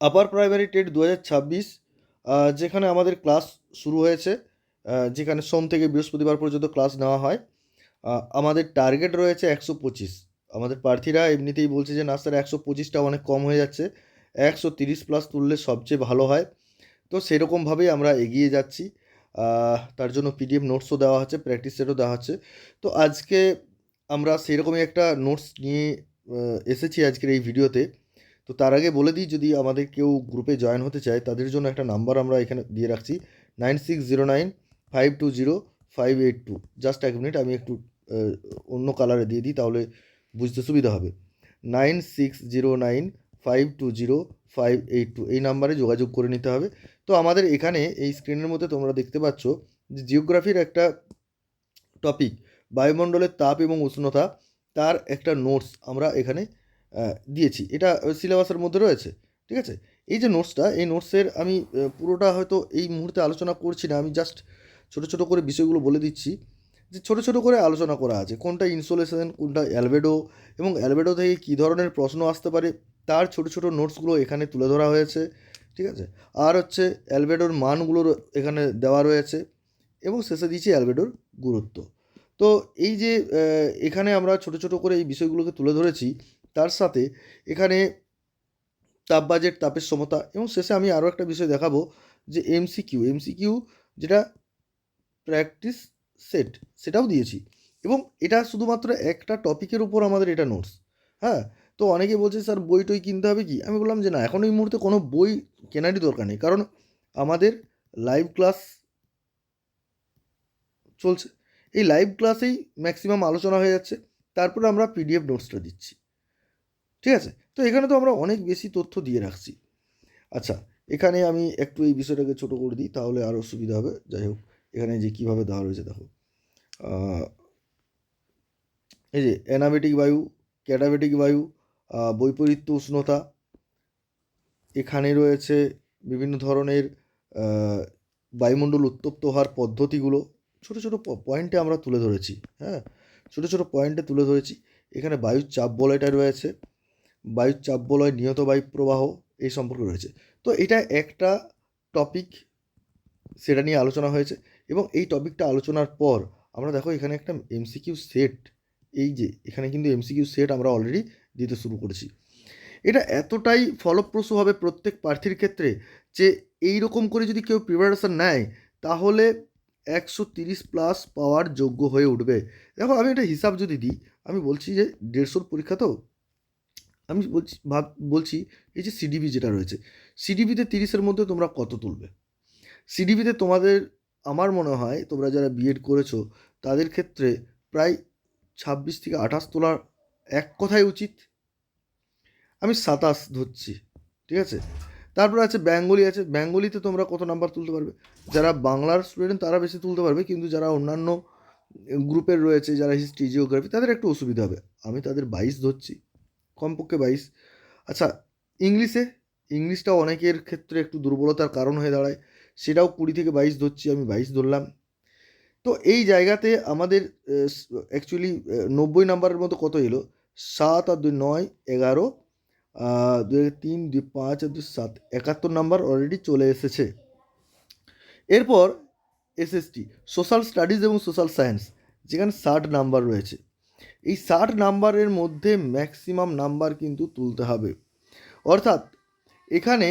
Upper primary TET দু হাজার ছাব্বিশ যেখানে আমাদের ক্লাস শুরু হয়েছে যেখানে সোম থেকে বৃহস্পতিবার পর্যন্ত ক্লাস নেওয়া হয়। আমাদের টার্গেট রয়েছে একশো পঁচিশ। আমাদের প্রার্থীরা এমনিতেই বলছে যে, না স্যার একশো পঁচিশটা অনেক কম হয়ে যাচ্ছে। একশো তিরিশ প্লাস তুললে সবচেয়ে ভালো হয়। তো সেরকমভাবেই আমরা এগিয়ে যাচ্ছি। তার জন্য পিডিএফ নোটসও দেওয়া হচ্ছে প্র্যাকটিস সেটও দেওয়া হচ্ছে। তো আজকে আমরা সেরকমই একটা নোটস নিয়ে এসেছি আজকের এই ভিডিওতে তো তার আগে বলে দিই, যদি আমাদের কেউ গ্রুপে জয়েন হতে চায়, তাদের জন্য একটা নাম্বার আমরা এখানে দিয়ে রাখছি nine six zero nine five two zero five eight two just এক মিনিট আমি একটু অন্য কালারে দিয়ে দিই, তাহলে বুঝতে সুবিধা হবে। Nine six zero nine five two zero five eight two এই নাম্বারে যোগাযোগ করে নিতে হবে। তো আমাদের এখানে এই স্ক্রিনের মধ্যে তোমরা দেখতে পাচ্ছ যে জিওগ্রাফির একটা টপিক বায়ুমণ্ডলের তাপ এবং উষ্ণতা, তার একটা নোটস আমরা এখানে দিয়েছি। এটা সিলেবাসের মধ্যে রয়েছে, ঠিক আছে? এই যে নোটসটা এই নোটসের আমি পুরোটা হয়তো এই মুহূর্তে আলোচনা করছি না। আমি জাস্ট ছোট ছোট করে বিষয়গুলো বলে দিচ্ছি যে, ছোট ছোট করে আলোচনা করা আছে। কোনটা ইনসোলেশন কোনটা অ্যালবেডো এবং অ্যালবেডো থেকে কী ধরনের প্রশ্ন আসতে পারে, তার ছোট ছোট নোটসগুলো এখানে তুলে ধরা হয়েছে, ঠিক আছে? আর হচ্ছে অ্যালবেডোর মানগুলো এখানে দেওয়া রয়েছে এবং শেষে দিয়েছি অ্যালবেডোর গুরুত্ব। তো এই যে এখানে আমরা ছোট ছোট করে এই বিষয়গুলোকে তুলে ধরেছি তার সাথে এখানে তাপ বাজেট, তাপের সমতা এবং শেষে আমি আরও একটা বিষয় দেখাবো যে এমসিকিউ এমসিকিউ যেটা প্র্যাকটিস সেট সেটাও দিয়েছি এবং এটা শুধুমাত্র একটা টপিকের উপর আমাদের এটা নোটস হ্যাঁ তো অনেকে বলছে, স্যার, বই টই কিনতে হবে কি? আমি বললাম যে না, এখন এই মুহূর্তে কোনো বই কেনারই দরকার নেই কারণ আমাদের লাইভ ক্লাস চলছে। এই লাইভ ক্লাসেই ম্যাক্সিমাম আলোচনা হয়ে যাচ্ছে। তারপরে আমরা পিডিএফ নোটসটা দিচ্ছি। ঠিক আছে? তো এখানে তো আমরা অনেক বেশি তথ্য দিয়ে রাখছি। আচ্ছা এখানে আমি একটু এই বিষয়টাকে ছোট করে দিই, তাহলে আরও সুবিধা হবে। যাই হোক, এখানে যে কীভাবে দেওয়া রয়েছে দেখো। এই যে অ্যানাবেটিক বায়ু, ক্যাটাবেটিক বায়ু বৈপরীত্য উষ্ণতা, এখানে রয়েছে বিভিন্ন ধরনের বায়ুমণ্ডল উত্তপ্ত হওয়ার পদ্ধতিগুলো। ছোট ছোট পয়েন্টে আমরা তুলে ধরেছি হ্যাঁ? ছোট ছোট পয়েন্টে তুলে ধরেছি। এখানে বায়ুর চাপ বলয়টা রয়েছে। বায়ুর চাপ বলয় নিহত বায়ু প্রবাহ এই সম্পর্কে রয়েছে। তো এটা একটা টপিক সেটা নিয়ে আলোচনা হয়েছে এবং এই টপিকটা আলোচনার পর আমরা দেখো এখানে একটা এমসিকিউ সেট এই যে এখানে কিন্তু এমসিকিউ সেট আমরা অলরেডি দিতে শুরু করেছি। এটা এতটাই ফলপ্রসূ হবে প্রত্যেক প্রার্থীর ক্ষেত্রে যে এই রকম করে যদি কেউ প্রিপারেশন নেয়, তাহলে একশো তিরিশ প্লাস পাওয়ার যোগ্য হয়ে উঠবে। দেখো আমি একটা হিসাব যদি দিই, আমি বলছি যে দেড়শোর পরীক্ষা তো আমি বলছি, ভাব, বলছি এই যে সিডিবি যেটা রয়েছে সিডিবিতে তিরিশের মধ্যে তোমরা কত তুলবে? সিডিবিতে তোমাদের, আমার মনে হয়, তোমরা যারা বিএড করেছ, তাদের ক্ষেত্রে প্রায় ছাব্বিশ থেকে আঠাশ তোলার এক কথাই উচিত। আমি সাতাশ ধরছি, ঠিক আছে? তারপর আছে বেঙ্গলি আছে বেঙ্গলিতে তোমরা কত নাম্বার তুলতে পারবে? যারা বাংলার স্টুডেন্ট তারা বেশি তুলতে পারবে, কিন্তু যারা অন্যান্য গ্রুপের রয়েছে, যারা হিস্ট্রি জিওগ্রাফি তাদের একটু অসুবিধা হবে। আমি তাদের বাইশ ধরছি। কমপক্ষে বাইশ। আচ্ছা ইংলিশে? ইংলিশটাও অনেকের ক্ষেত্রে একটু দুর্বলতার কারণ হয়ে দাঁড়ায়। সেটাও কুড়ি থেকে বাইশ ধরছি, আমি বাইশ ধরলাম। তো এই জায়গাতে আমাদের অ্যাকচুয়ালি নব্বই নাম্বারের মতো কত এলো? সাত আর দুই নয়, এগারো। দুই তিন, দুই পাঁচ আর দুই সাত, একাত্তর নাম্বার অলরেডি চলে এসেছে। এরপর এসএসটি সোশ্যাল স্টাডিজ এবং সোশ্যাল সায়েন্স যেখানে ষাট নাম্বার রয়েছে। এই ষাট নাম্বারের মধ্যে ম্যাক্সিমাম নাম্বার কিন্তু তুলতে হবে। অর্থাৎ এখানে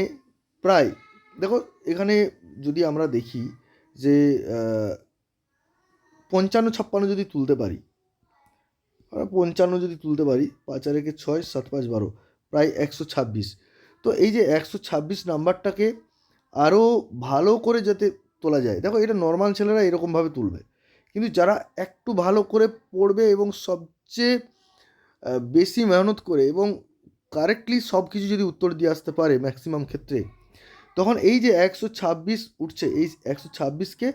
প্রায়, দেখো এখানে যদি আমরা দেখি যে পঞ্চান্ন ছাপ্পান্ন যদি তুলতে পারি পঞ্চান্ন যদি তুলতে পারি, পাঁচ আর একে ছয়, সাত, পাঁচ, বারো, প্রায় একশো ছাব্বিশ। তো এই যে একশো ছাব্বিশ নাম্বারটাকে আরও ভালো করে যাতে তোলা যায়, দেখো এটা নর্মাল ছেলেরা এরকমভাবে তুলবে। কিন্তু যারা একটু ভালো করে পড়বে এবং সবচেয়ে বেশি মেহনত করে এবং কারেক্টলি সব কিছু যদি উত্তর দিয়ে আসতে পারে ম্যাক্সিমাম ক্ষেত্রে, তখন এই যে একশো ছাব্বিশ উঠছে, এই একশো ছাব্বিশকে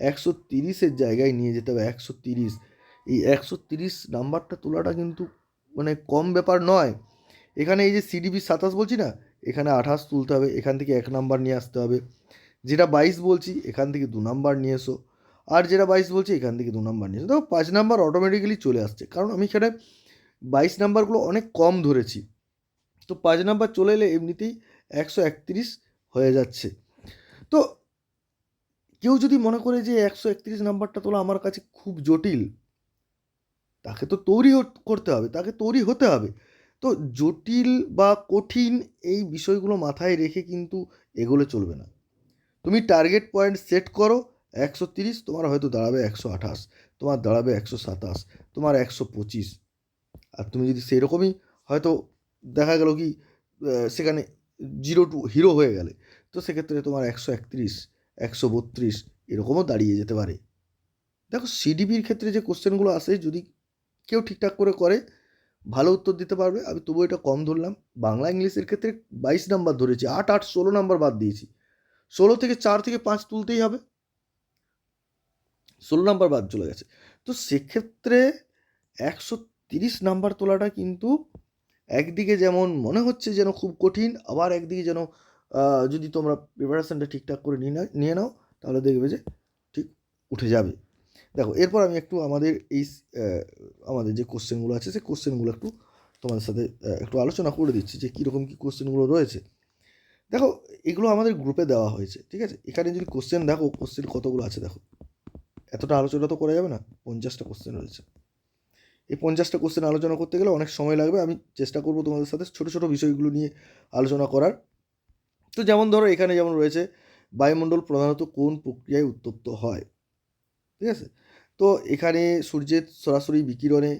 একশো তিরিশের জায়গায় নিয়ে যেতে হবে, একশো তিরিশ। এই একশো তিরিশ নাম্বারটা তোলাটা কিন্তু মানে কম ব্যাপার নয়। এখানে এই যে সিডিবি সাতাশ বলছি না, এখানে আঠাশ তুলতে হবে, এখান থেকে এক নাম্বার নিয়ে আসতে হবে। যেটা বাইশ বলছি, এখান থেকে দু নাম্বার নিয়ে এসো। আর যেটা বাইশ বলছে, এখান থেকে দু নাম্বার নিয়ে এসো। দেখো, পাঁচ নাম্বার অটোমেটিক্যালি চলে আসছে। কারণ আমি এখানে বাইশ নাম্বারগুলো অনেক কম ধরেছি। তো পাঁচ নাম্বার চলে এলে এমনিতেই একশো একত্রিশ হয়ে যাচ্ছে। তো কেউ যদি মনে করে যে একশো একত্রিশ নাম্বারটা তোলা আমার কাছে খুব জটিল, তাকে তো তৈরি করতে হবে, তাকে তৈরি হতে হবে। তো জটিল বা কঠিন এই বিষয়গুলো মাথায় রেখে কিন্তু এগোলে চলবে না। তুমি টার্গেট পয়েন্ট সেট করো একশো তিরিশ, তোমার হয়তো দাঁড়াবে একশো আঠাশ, তোমার দাঁড়াবে একশো সাতাশ, তোমার একশো পঁচিশ। আর তুমি যদি সেই রকমই হয়তো দেখা গেল কি সেখানে জিরো টু হিরো হয়ে গেলে, তো সেক্ষেত্রে তোমার একশো একত্রিশ, একশো বত্রিশ এরকমও দাঁড়িয়ে যেতে পারে। দেখো সিডিপির ক্ষেত্রে যে কোশ্চেনগুলো আসে, যদি কেউ ঠিকঠাক করে করে, ভালো উত্তর দিতে পারবে। আমি তবু এটা কম ধরলাম। বাংলা ইংলিশের ক্ষেত্রে বাইশ নাম্বার ধরেছি, আট আট ষোলো নাম্বার বাদ দিয়েছি। ষোলো থেকে চার থেকে পাঁচ তুলতেই হবে। ষোলো নাম্বার বাদ চলে গেছে। তো সেক্ষেত্রে একশো তিরিশ নাম্বার তোলাটা কিন্তু একদিকে যেমন মনে হচ্ছে যেন খুব কঠিন, আবার একদিকে যেন যদি তোমরা প্রিপারেশানটা ঠিকঠাক করে নিয়ে নাও- নিয়ে নাও, তাহলে দেখবে যে ঠিক উঠে যাবে। দেখো, এরপর আমি একটু আমাদের এই আমাদের যে কোশ্চেনগুলো আছে, সেই কোশ্চেনগুলো একটু তোমাদের সাথে একটু আলোচনা করে দিচ্ছি যে কীরকম কী কোশ্চেনগুলো রয়েছে। দেখো, এগুলো আমাদের গ্রুপে দেওয়া হয়েছে, ঠিক আছে? এখানে যদি কোশ্চেন দেখো কোশ্চেন কতগুলো আছে দেখো? এতটা আলোচনা তো করা যাবে না, পঞ্চাশটা কোশ্চেন রয়েছে। এই পঞ্চাশটা কোশ্চেন আলোচনা করতে গেলে অনেক সময় লাগবে, আমি চেষ্টা করব তোমাদের সাথে ছোটো ছোটো বিষয়গুলো নিয়ে আলোচনা করার। তো যেমন ধরো এখানে যেমন রয়েছে, বায়ুমণ্ডল প্রধানত কোন প্রক্রিয়ায় উত্তপ্ত হয়? ঠিক আছে? তো এখানে সূর্যের সরাসরি বিকিরণে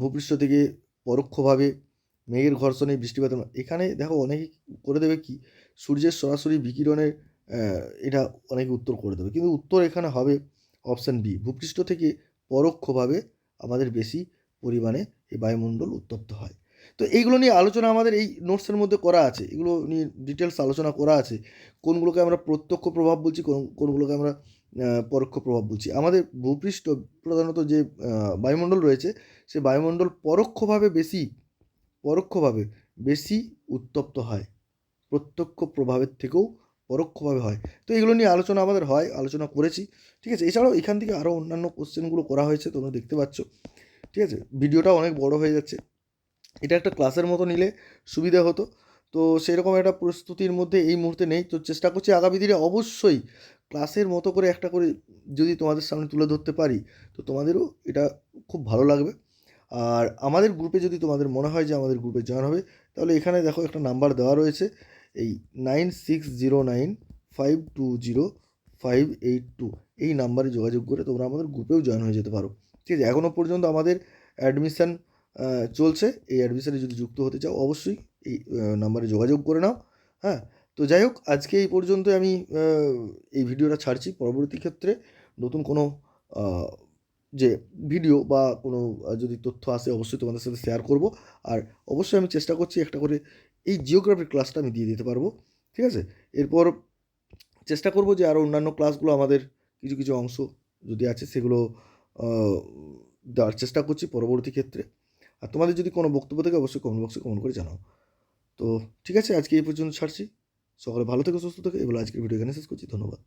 ভূপৃষ্ঠ থেকে পরোক্ষভাবে, মেঘের ঘর্ষণে বৃষ্টিপাত এখানে দেখো অনেকে করে দেবে কি, সূর্যের সরাসরি বিকিরণের এটা অনেকে উত্তর করে দেবে। কিন্তু উত্তর এখানে হবে অপশান বি, ভূপৃষ্ঠ থেকে পরোক্ষভাবে আমাদের বেশি পরিমাণে এই বায়ুমণ্ডল উত্তপ্ত হয়। তো এইগুলো নিয়ে আলোচনা আমাদের এই নোটসের মধ্যে করা আছে। এগুলো নিয়ে ডিটেলস আলোচনা করা আছে। কোনগুলোকে আমরা প্রত্যক্ষ প্রভাব বলছি, কোন, কোনগুলোকে আমরা পরোক্ষ প্রভাব বলছি। আমাদের ভূপৃষ্ঠ প্রধানত যে বায়ুমণ্ডল রয়েছে, সে বায়ুমণ্ডল পরোক্ষভাবে বেশি পরোক্ষভাবে বেশি উত্তপ্ত হয়। প্রত্যক্ষ প্রভাবের থেকেও পরোক্ষভাবে হয়। তো এগুলো নিয়ে আলোচনা আমাদের হয়, আলোচনা করেছি। ঠিক আছে? এছাড়াও এখান থেকে আরও অন্যান্য কোশ্চেনগুলো করা হয়েছে, তোমরা দেখতে পাচ্ছ। ঠিক আছে? ভিডিওটা অনেক বড় হয়ে যাচ্ছে। এটা একটা ক্লাসের মতো নিলে সুবিধা হতো। তো সেরকম একটা প্রস্তুতির মধ্যে এই মুহূর্তে নেই। তো চেষ্টা করছি আগামী দিনে অবশ্যই ক্লাসের মতো করে একটা করে যদি তোমাদের সামনে তুলে ধরতে পারি, তো তোমাদেরও এটা খুব ভালো লাগবে। আর আমাদের গ্রুপে যদি তোমাদের মনে হয় যে আমাদের গ্রুপে জয়েন হবে, তাহলে এখানে দেখো একটা নাম্বার দেওয়া রয়েছে। এই nine six zero nine five two zero five eight two এই নাম্বারে যোগাযোগ করে তোমরা আমাদের গ্রুপেও জয়েন হয়ে যেতে পারো। ঠিক আছে এখনও পর্যন্ত আমাদের অ্যাডমিশান চলছে। এই অ্যাডমিশানে যদি যুক্ত হতে চাও, অবশ্যই এই নাম্বারে যোগাযোগ করে নাও। হ্যাঁ তো যাই হোক, আজকে এই পর্যন্ত আমি এই ভিডিওটা ছাড়ছি। পরবর্তী ক্ষেত্রে নতুন কোনো যে ভিডিও বা কোনো যদি তথ্য আসে, অবশ্যই তোমাদের সাথে শেয়ার করব। আর অবশ্যই আমি চেষ্টা করছি একটা করে এই জিওগ্রাফির ক্লাসটা আমি দিয়ে দিতে পারব, ঠিক আছে? এরপর চেষ্টা করব যে আরও অন্যান্য ক্লাসগুলো আমাদের কিছু কিছু অংশ যদি আছে সেগুলো দেওয়ার চেষ্টা করছি পরবর্তী ক্ষেত্রে। আর তোমাদের যদি কোনো বক্তব্য থাকে অবশ্যই কমেন্ট বক্সে কমেন্ট করে জানাও। তো ঠিক আছে, আজকে এই পর্যন্ত ছাড়ছি। সকালে ভালো থেকে, সুস্থ থেকে। এগুলো আজকের ভিডিও এখানে শেষ করছি। ধন্যবাদ।